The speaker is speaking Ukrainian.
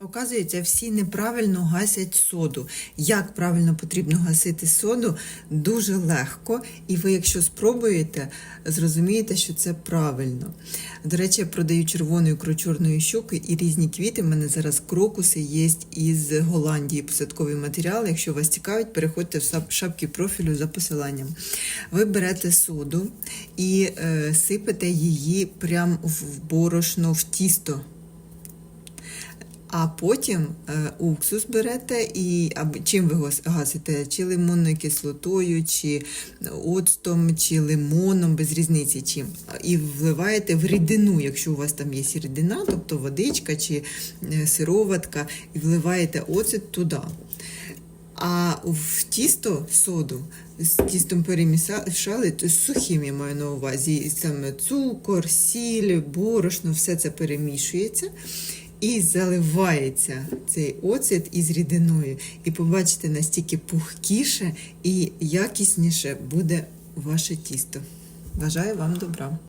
Оказується, всі неправильно гасять соду. Як правильно потрібно гасити соду, дуже легко, і ви, якщо спробуєте, зрозумієте, що це правильно. До речі, я продаю червону ікру чорної щуки і різні квіти. У мене зараз крокуси є із Голландії, посадкові матеріали. Якщо вас цікавить, переходьте в шапки профілю за посиланням. Ви берете соду і е, сипете її прямо в борошно, в тісто. А потім е, уксус берете і чим ви гас- гасите? Чи лимонною кислотою, чи оцтом, чи лимоном, без різниці чим. І вливаєте в рідину, якщо у вас там є рідина, тобто водичка чи е, сироватка, і вливаєте оцет туди. А в тісто соду з тістом перемішали, сухим я маю на увазі. Саме цукор, сіль, борошно, все це перемішується. І заливається цей оцет із рідиною. І побачите, настільки пухкіше і якісніше буде ваше тісто. Бажаю вам добра!